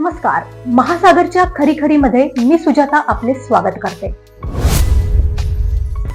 नमस्कार. महासागरच्या खरी खरीमध्ये मी सुजाता आपले स्वागत करते.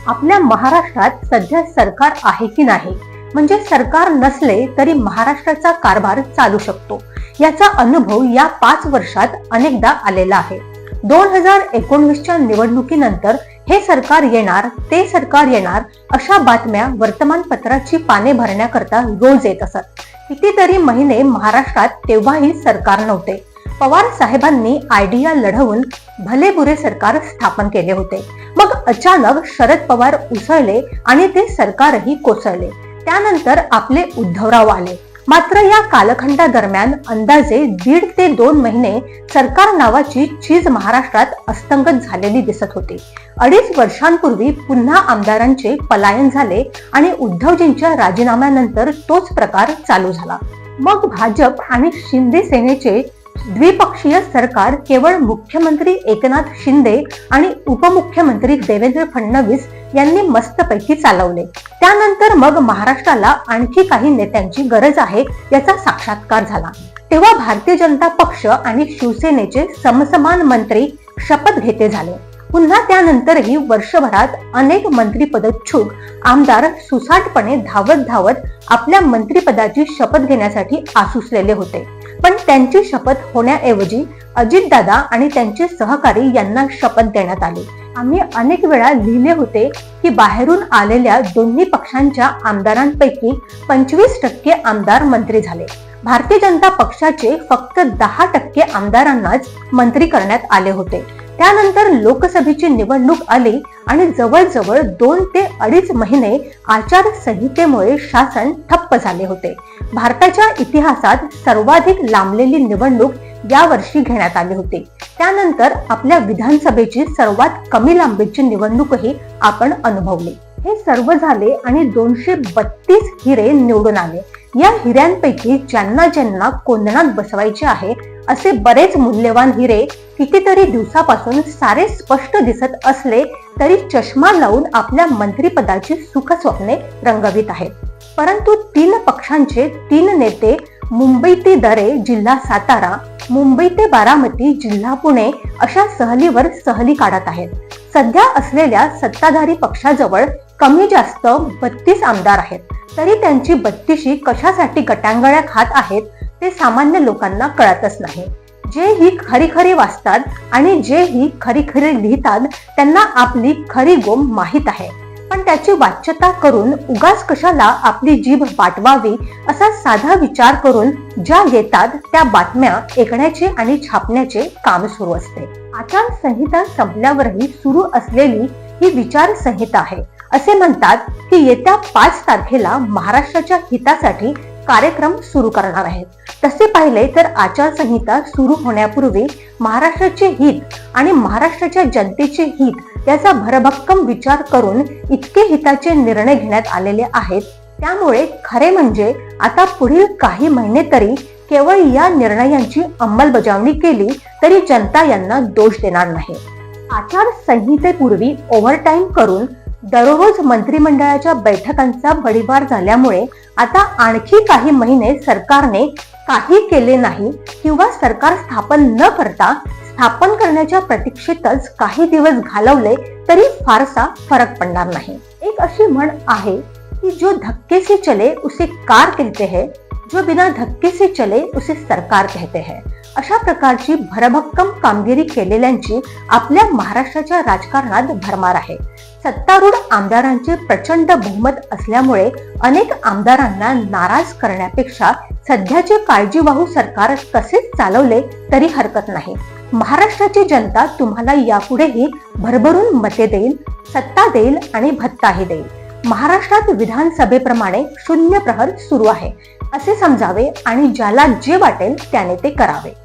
आपल्या महाराष्ट्रात सध्या सरकार आहे की नाही? म्हणजे सरकार नसले तरी महाराष्ट्राचा कारभार चालू शकतो. याचा अनुभव या पाच वर्षात अनेकदा आलेला आहे. दोन हजार एकोणवीसच्या निवडणुकीनंतर हे सरकार येणार ते सरकार येणार अशा बातम्या वर्तमानपत्राची पाने भरण्याकरता रोज येत असत. कितीतरी महिने महाराष्ट्रात तेव्हाही सरकार नव्हते. पवार साहेबांनी आयडिया लढवून भले बुरे सरकार स्थापन केले होते. मग अचानक शरद पवार उसळले आणि ते सरकारही कोसळले. त्यानंतर आपले उद्धवराव आले. मात्र या कालखंडादरम्यान अंदाजे दीड ते दोन महिने सरकार नावाची चीज महाराष्ट्रात अस्तंगत झालेली दिसत होती. अडीच वर्षांपूर्वी पुन्हा आमदारांचे पलायन झाले आणि उद्धवजींच्या राजीनाम्यानंतर तोच प्रकार चालू झाला. मग भाजप आणि शिंदे सेनेचे द्विपक्षीय सरकार केवळ मुख्यमंत्री एकनाथ शिंदे आणि उपमुख्यमंत्री देवेंद्र फडणवीस यांनी मस्तपैकी चालवले. त्यानंतर मग महाराष्ट्राला आणखी काही नेत्यांची गरज आहे याचा साक्षात्कार झाला. तेव्हा भारतीय जनता पक्ष आणि शिवसेनेचे समसमान मंत्री शपथ घेते झाले. पुन्हा त्यानंतरही वर्षभरात अनेक मंत्रीपदच्छुक आमदार सुसाटपणे धावत धावत आपल्या मंत्रीपदाची शपथ घेण्यासाठी आसुसलेले होते. पण त्यांची शपथ होण्याऐवजी अजितदादा आणि त्यांचे सहकारी यांना शपथ देण्यात आली. आम्ही अनेक वेळा लिहिले होते की बाहेरून आलेल्या दोन्ही पक्षांच्या आमदारांपैकी पंचवीस टक्के आमदार मंत्री झाले. भारतीय जनता पक्षाचे फक्त दहा टक्के आमदारांनाच मंत्री करण्यात आले होते. त्यानंतर लोकसभेची निवडणूक आली आणि जवळजवळ दोन ते अडीच महिने आचारसंहितेमुळे शासन ठप्प झाले होते. भारताच्या इतिहासात सर्वाधिक लांबलेली निवडणूक या वर्षी घेण्यात आली होती. त्यानंतर आपल्या विधानसभेची सर्वात कमी लांबीची निवडणूकही आपण अनुभवली. हे सर्व झाले आणि दोनशे बत्तीस हिरे निवडून आले. या हिऱ्यांपैकी ज्यांना ज्यांना कोंदणात बसवायचे आहे असे बरेच मूल्यवान हिरे कितीतरी दिवसापासून सारे स्पष्ट दिसत असले तरी चष्मा लावून आपल्या मंत्रिपदाची सुख स्वप्ने रंगवित आहेत. परंतु तीन पक्षांचे तीन नेते मुंबई ते दरे जिल्हा सातारा मुंबई ते बारामती जिल्हा पुणे अशा सहलीवर सहली काढत आहेत. सध्या असलेल्या सत्ताधारी पक्षाजवळ कमी जास्त बत्तीस आमदार आहेत. तरी त्यांची बत्तीशी कशासाठी गटांगळ्या खात आहेत ते सामान्य लोकांना कळतच नाही. जे ही खरी खरी वाचतात आणि जे ही खरी खरी लिहितात त्यांना आपली खरी गोम माहीत आहे. पण त्याची वाच्यता करून उगाच कशाला आपली जीभ वाटवावी असा साधा विचार करून ज्या येतात त्या बातम्या ऐकण्याचे आणि छापण्याचे काम सुरू असते. आचारसंहिता संपल्यावरही सुरू असलेली ही विचारसंहिता आहे. असे म्हणतात की येत्या पाच तारखेला महाराष्ट्राच्या हितासाठी कार्यक्रम सुरू करणार आहेत. तसे पाहिले तर आचारसंहिता सुरू होण्यापूर्वी महाराष्ट्राचे हित आणि महाराष्ट्राच्या जनतेचे हित याचा भरभक्कम विचार करून इतके हिताचे निर्णय घेण्यात आलेले आहेत. त्यामुळे खरे म्हणजे आता पुढील काही महिने तरी केवळ या निर्णयांची अंमलबजावणी केली तरी जनता यांना दोष देणार नाही. आचारसंहितेपूर्वी ओव्हरटाईम करून दररोज मंत्रिमंडळाच्या बैठकांचा बडीवार झाल्यामुळे आता आणखी काही महिने सरकारने काही केले नाही किंवा सरकार स्थापन न करता स्थापन करण्याच्या प्रतीक्षेतच काही दिवस घालवले तरी फारसा फरक पडणार नाही. एक अशी म्हण आहे की जो धक्के से चले उसे कार कहते हैं जो बिना धक्के से चले उसे सरकार कहते हैं. अशा प्रकारची भरभक्कम कामगिरी केलेल्यांची आपल्या महाराष्ट्राच्या राजकारणात भरमार आहे. सत्तारूढ आमदारांचे प्रचंड बहुमत असल्यामुळे अनेक आमदारांना नाराज करण्यापेक्षा सध्याचे काळजीवाहू सरकार कसेच चालवले तरी हरकत नाही. महाराष्ट्राची जनता तुम्हाला यापुढेही भरभरून मते देईल सत्ता देईल आणि भत्ताही देईल. महाराष्ट्रात विधानसभेप्रमाणे शून्य प्रहर सुरू आहे. असे समजावे आणि ज्याला जे वाटेल त्याने ते करावे.